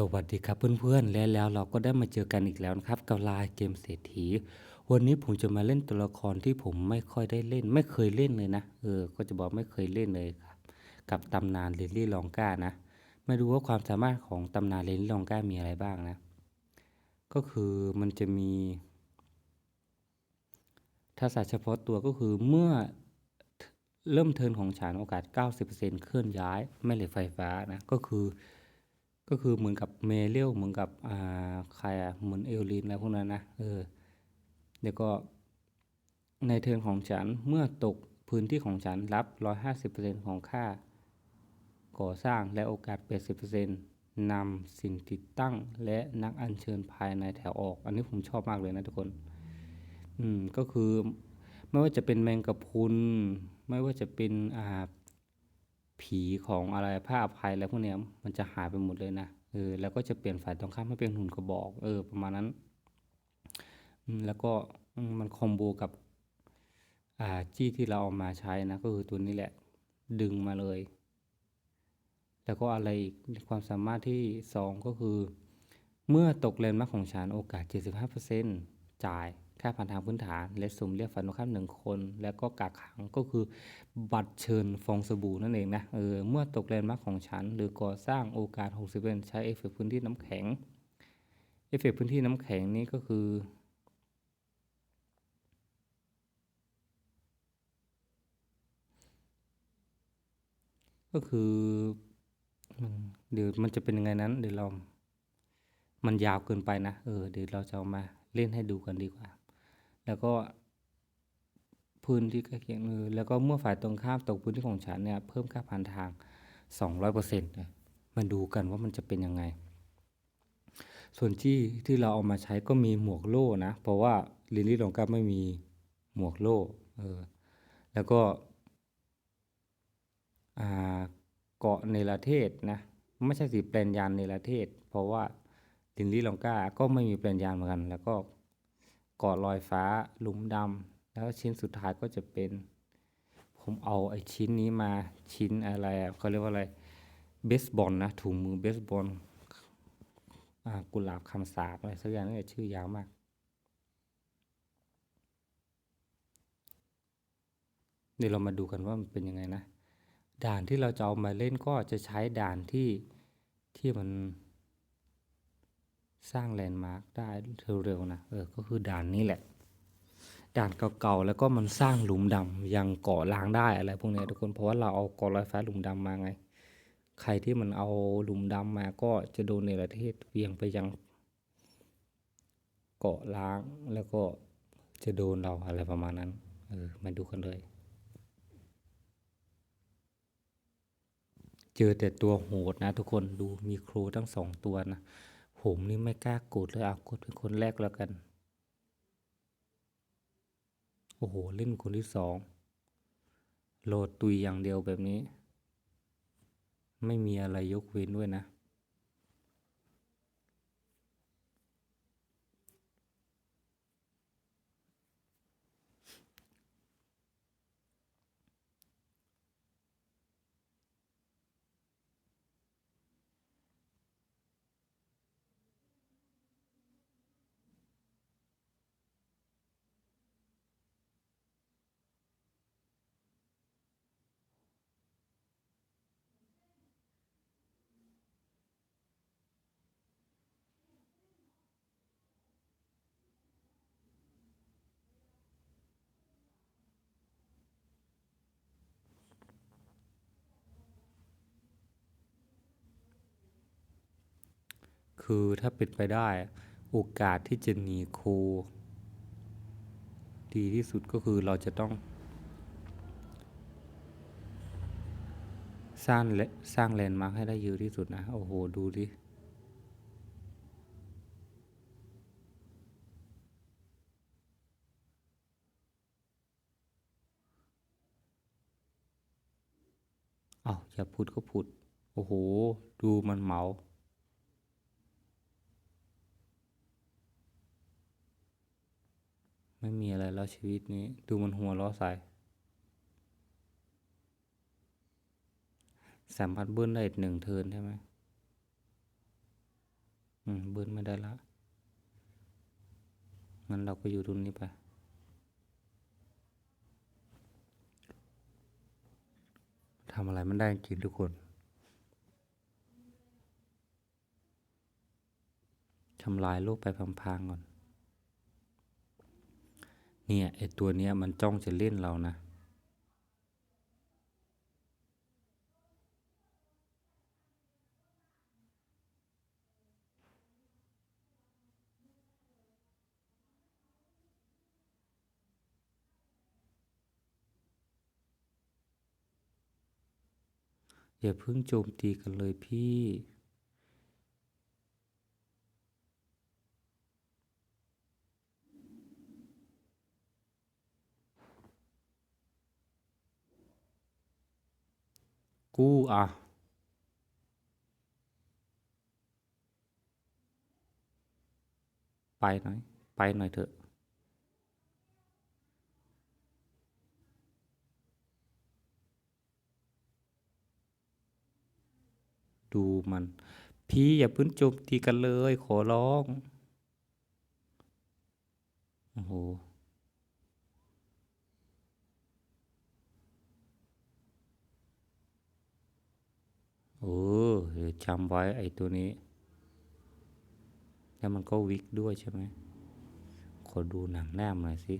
สวัสดีครับเพื่อนๆและแล้วเราก็ได้มาเจอกันอีกแล้วนะครับกับลายเกมเศรษฐี วันนี้ผมจะมาเล่นตัวละครที่ผมไม่ค่อยได้เล่น ไม่เคยเล่นเลยนะเออก็จะบอกไม่เคยเล่นเลยครับ กับตำนานลิลลี่ลองก้านะม่รู้ว่าความสามารถของตำนานลิลลี่ลองก้ามีอะไรบ้างนะ ก็คือมันจะมีทักษะเฉพาะตัวก็คือเมื่อเริ่มเทินของฉันโอกาส 90%เคลื่อนย้ายแม่เหล็กไฟฟ้านะก็คือ ก็คือเหมือนกับเมเลียวเหมือนกับอ่าใครอะเหมือนเอลลินอะไรพวกนั้นนะเออเดี๋ยวก็ในเทิร์นของฉันเมื่อตกพื้นที่ของฉันรับ 150%ของค่า ก่อสร้างและโอกาส 80%นำสิ่งติดตั้งและนักอัญเชิญภายในแถวออก อันนี้ผมชอบมากเลยนะทุกคน อืมก็คือ ไม่ว่าจะเป็นแมงกะพรุนไม่ว่าจะเป็นอ่า ผีของอะไรผ้าอภัยอะไรพวกเนี้ยมันจะหายไปหมดเลยนะเออแล้วก็จะเปลี่ยนฝ่ายตรงข้ามให้เป็นหุ่นกระบอกเออประมาณนั้น แล้วก็มันคอมโบกับอ่าจี้ที่เราเอามาใช้นะก็คือตัวนี้แหละดึงมาเลย แล้วก็อะไรอีกความสามารถที่สองก็คือ เมื่อตกเลนมาของฉันโอกาส 75%จ่าย ค่าผ่านทางพื้นฐาน และสุ่มเรียกฝันตรงข้ามหนึ่งคน แล้วก็กักขังก็คือบัตรเชิญฟองสบู่นั่นเองนะเออเมื่อตกเลนมาร์คของฉัน หรือก่อสร้างโอกาส 60%ใช้เอฟเฟกต์พื้นที่น้ำแข็งเอฟเฟกต์พื้นที่น้ำแข็งนี้ก็คือก็คือมันเดี๋ยวมันจะเป็นยังไงนั้น เดี๋ยวเรา มันยาวเกินไปนะ เออ เดี๋ยวเราจะเอามาเล่นให้ดูกันดีกว่า แล้วก็พื้นที่ใกล้เคียงเออแล้วก็เมื่อฝ่ายตรงข้ามตกพื้นที่ของฉันเนี่ยเพิ่มค่าผ่านทาง 200%นะมาดูกันว่ามันจะเป็นยังไง ส่วนที่ที่เราเอามาใช้ก็มีหมวกโล่นะ เพราะว่าลิลลี่ลองกับไม่มีหมวกโล่เออแล้วก็เกาะเนรเทศนะไม่ใช่สิแปลนยานเนรเทศ เพราะว่าลินลี่ลองก้าก็ไม่มีแปลนยานเหมือนกัน แล้วก็ กาะลอยฟ้า หลุมดำแล้วชิ้นสุดท้ายก็จะเป็น ผมเอาไอ้ชิ้นนี้มาชิ้นอะไรเขาเรียกว่าอะไรเบสบอลนะถุงมือเบสบอลอากุหลาบคำสาบอะไรสักอย่างนี่ชื่อยาวมากเดี๋ยวเรามาดูกันว่ามันเป็นยังไงนะ ด่านที่เราจะเอามาเล่นก็จะใช้ด่านที่ที่มัน สร้างแลนด์มาร์คได้เร็วๆนะเออก็คือด่านนี้แหละ ด่านเก่าๆแล้วก็มันสร้างหลุมดำยังเกาะล้างได้อะไรพวกนี้ทุกคนเพราะว่าเราเอากาะลอยฟ้าหลุมดำมาไง ใครที่มันเอาหลุมดำมาก็จะโดนในประเทศเวียงไปยังเกาะล้างแล้วก็จะโดนเราอะไรประมาณนั้นเออมาดูกันเลยเจอแต่ตัวโหดนะทุกคนดูมีโครทั้งสองตัวนะ ผมนี่ไม่กล้ากดเลยเอากดเป็นคนแรกแล้วกัน โอ้โห เล่นคนที่สอง โหลดตุยอย่างเดียวแบบนี้ ไม่มีอะไรยกเว้นด้วยนะ คือถ้าเป็นไปได้ โอกาสที่จะหนีโคดีที่สุดก็คือเราจะต้อง สร้างและสร้างแลนด์มาร์คให้ได้เยอะที่สุดนะ โอ้โห ดูดิอ้าวอย่าพูดก็พูด โอ้โห ดูมันเหมา ไม่มีอะไรแล้วชีวิตนี้ ดูมันหัวล้อใส่สามารถเบิ้ลได้หนึ่งเทินใช่ไหมอืมเบิร์นไม่ได้ละงั้นเราก็อยู่ตรงนี้ไปทำอะไรมันได้จริงทุกคนทำลายโลกไปพังๆก่อน เนี่ยไอตัวเนี้ยมันจ้องจะเล่นเรานะ อย่าเพิ่งโจมตีกันเลยพี่ กู้อะไปหน่อยไปหน่อยเถอะดูมัน พี่อย่าพิ่งโจมตีกันเลย ขอร้อง โอ้โห ออเดี๋ยจำไว้ไอ้ตัวนี้ แล้วมันก็วิกด้วยใช่ไหม ขอดูหนังแนมหน่อยสิ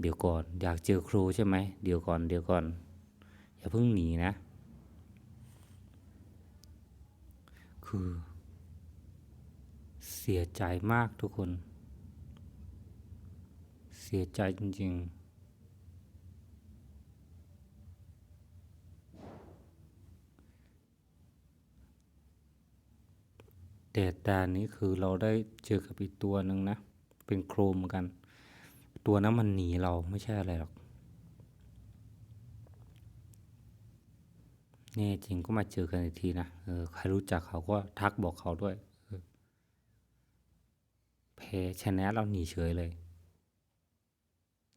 เดี๋ยวก่อน อยากเจอครูใช่ไหม เดี๋ยวก่อน เดี๋ยวก่อน อย่าเพิ่งหนีนะ คือ เสียใจมากทุกคน เสียใจจริง ๆ แต่ตานี้คือเราได้เจอกับอีกตัวหนึ่งนะ เป็นโครมเหมือนกัน ตัวนั้นมันหนีเราไม่ใช่อะไรหรอกแน่จริงก็มาเจอกันอีกทีนะเออใครรู้จักเขาก็ทักบอกเขาด้วยเออแพ้ชนะเราหนีเฉยเลย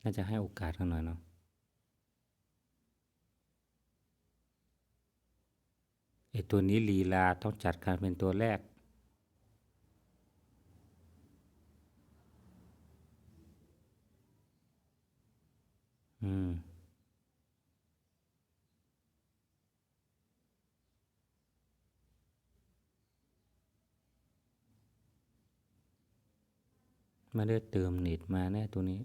น่าจะให้โอกาสกันหน่อยเนาะไอตัวนี้ลีลาต้องจัดการเป็นตัวแรก อืมไม่ได้เติมเน็ตมาแน่ตัวนี้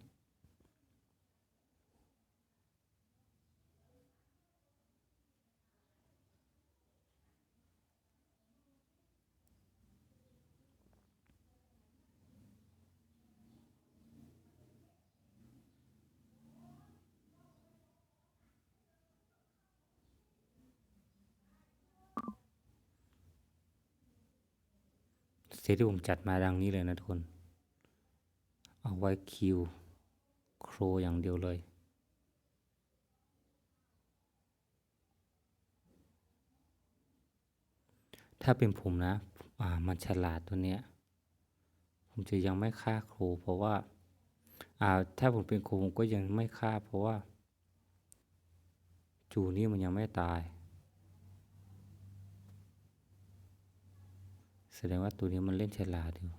เซตที่ผมจัดมาดังนี้เลยนะทุกคน เอาไว้คิวโครอย่างเดียวเลย ถ้าเป็นผมนะ อ่า มันฉลาดตัวเนี้ย ผมจะยังไม่ฆ่าครูเพราะว่า อ่า ถ้าผมเป็นครูผมก็ยังไม่ฆ่าเพราะว่า จูนี่มันยังไม่ตาย สดงว่าตัวนี้มันเล่นฉลาดอยู่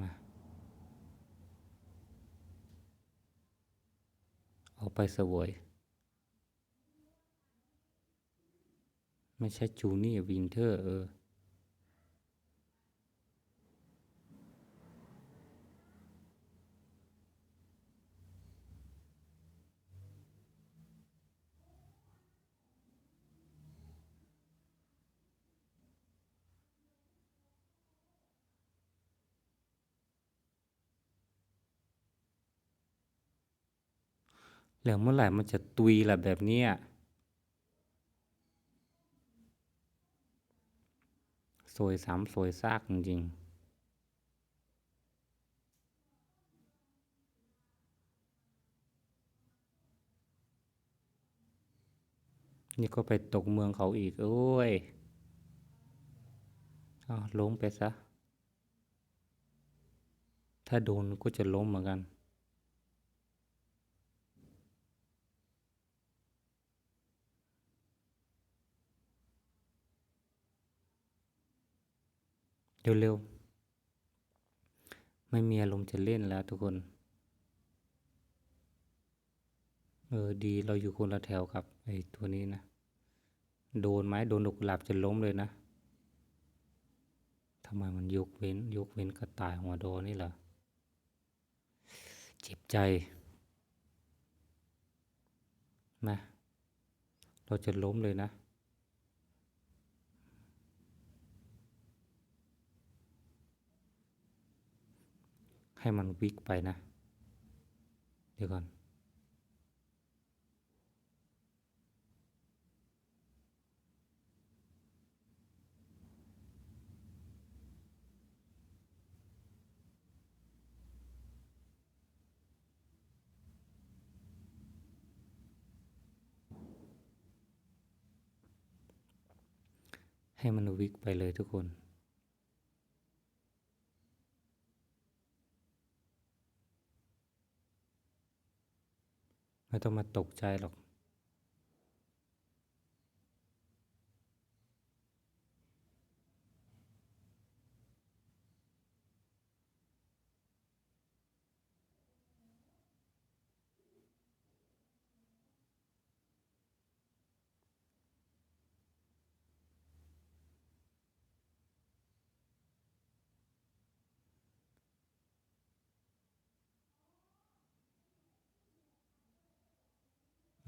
มาเอาไปสวย ไม่ใช่จูนี่วินเทอร์ เออ แล้วเมื่อไหร่มันจะตุยล่ะแบบนี้สวยซ้ำสวยซากจริงๆนี่ก็ไปตกเมืองเขาอีก โอ้ยเอาล้มไปซะ ถ้าโดนก็จะล้มเหมือนกัน เร็วๆ ไม่มีอารมณ์จะเล่นแล้วทุกคน เออดีเราอยู่คนละแถวกับไอ้ตัวนี้นะ โดนไหมโดนดอกกุหลาบจะล้มเลยนะทำไมมันยกเว้นยกเว้นกระต่ายหัวโดนี่เหรอเจ็บใจนะเราจะล้มเลยนะ ให้มันวิกไปนะ เดี๋ยวก่อน ให้มันวิกไปเลยทุกคน ไม่ต้องมาตกใจหรอก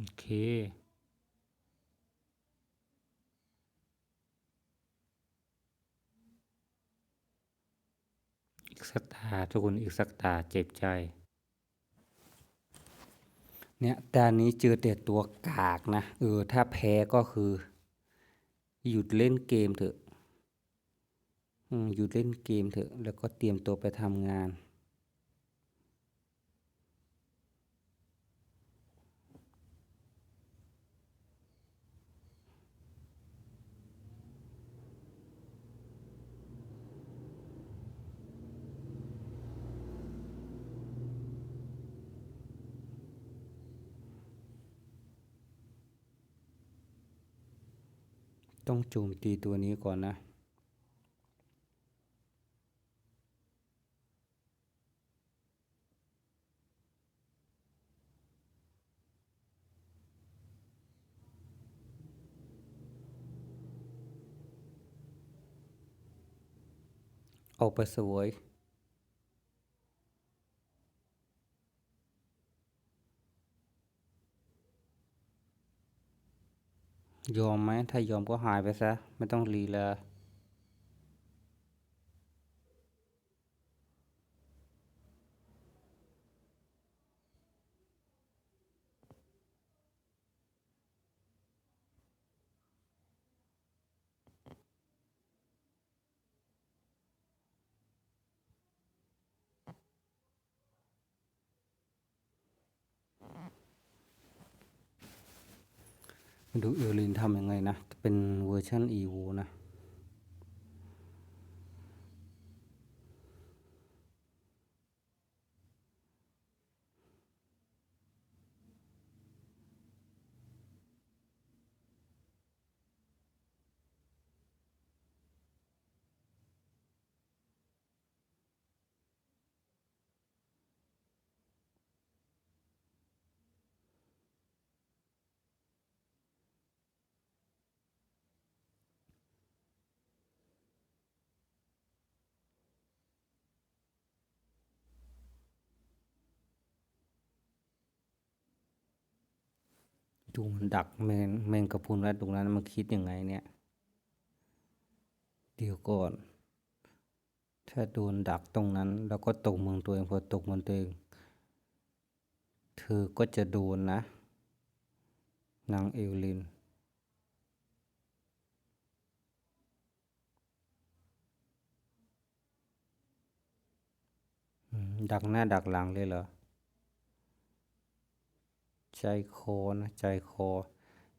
โอเค อีกสักตาทุกคนอีกสักตาเจ็บใจ เนี่ยตานี้เจอแต่ตัวกากนะ เออ ถ้าแพ้ก็คือ หยุดเล่นเกมเถอะหยุดเล่นเกมเถอะ แล้วก็เตรียมตัวไปทำงาน ต้องโจมตีตัวนี้ก่อนนะ เอาไปสวย ยอมไหม ถ้ายอมก็หายไปซะ ไม่ต้องรีเลย ดูเออร์ลินทำยังไงนะ เป็นเวอร์ชัน e v o นะ ดูมันดักแมงแมงกะพุนไว้ตรงนั้นมันคิดยังไงเนี่ย เดี๋ยวก่อน ถ้าโดนดักตรงนั้นแล้วก็ตกเมืองตัวเองพอตกเมืองตัวเองเธอก็จะโดนนะ นางเอลลินดักหน้าดักหลังเลยเหรอ ใจคอนะใจคอ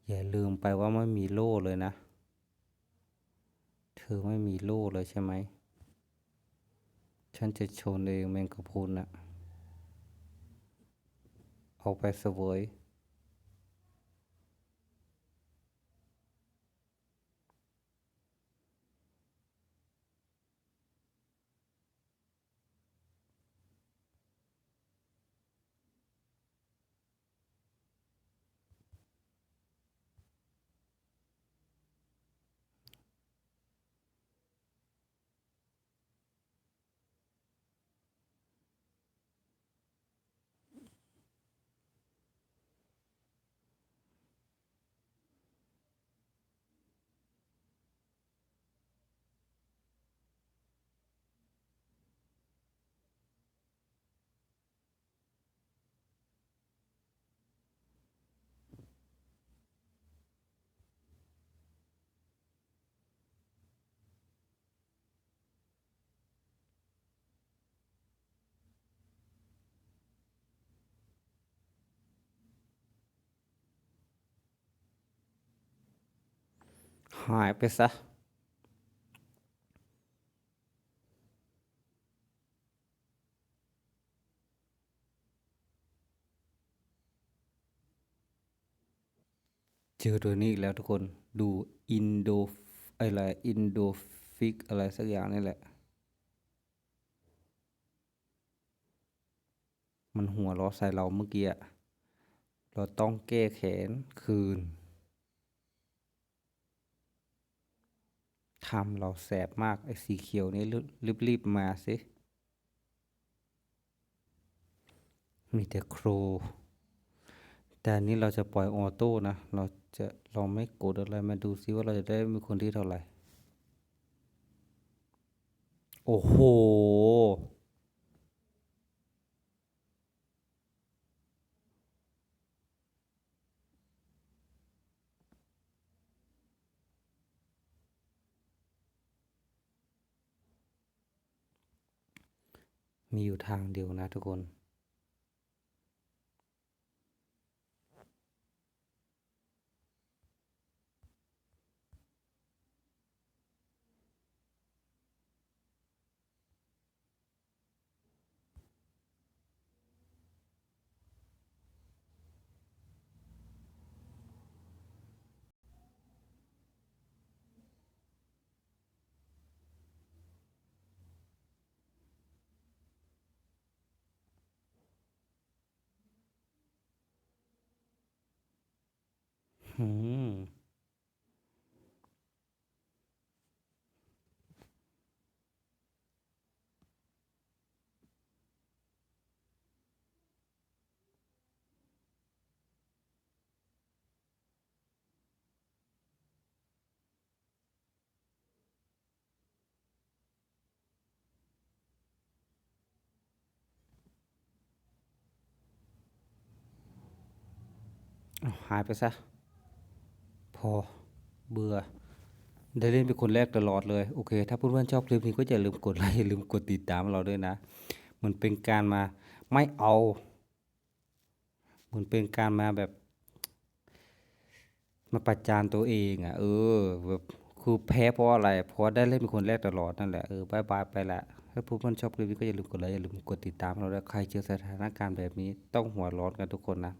อย่าลืมไปว่าไม่มีโล่เลยนะ เธอไม่มีโล่เลยใช่ไหม ฉันจะชนเองแมงกะพรุนนะออกไปเสวยายไปซะ เจอตัวนี้อีกแล้วทุกคนดูอินโดอะไรอินโดฟิกอะไรสักอย่างนี่แหละ มันหัวเราใส่เราเมื่อกี้เราต้องแก้แค้นคืน ทำเราแสบมาก ไอ้สีเขียวนี่รีบรีบมาสิ มีแต่โคร แต่นี้เราจะปล่อยออโต้นะ เราจะเราไม่กดอะไรมาดูซิว่าเราจะได้มีคนที่เท่าไหร่ โอ้โห มีอยู่ทางเดียวนะทุกคน Hmm. Oh, hai percent. พอเบื่อได้เล่นเป็นคนแรกตลอดเลย โอเค ถ้าเพื่อนๆชอบคลิปนี้ก็อย่าลืมกดไลค์อย่าลืมกดติดตามเราด้วยนะเหมันเป็นการมาไม่เอาเหมือนเป็นการมาแบบ มาประจานตัวเองอะ เออแบบคือแพ้เพราะอะไร เพราะได้เล่นเป็นคนแรกตลอดนั่นแหละ เออบายบายไปละถ้าเพื่อนๆชอบคลิปนี้ก็อย่าลืมกดไลค์อย่าลืมกดติดตามเราด้วยใครเจอสถานการณ์แบบนี้ต้องหัวร้อนกันทุกคนนะ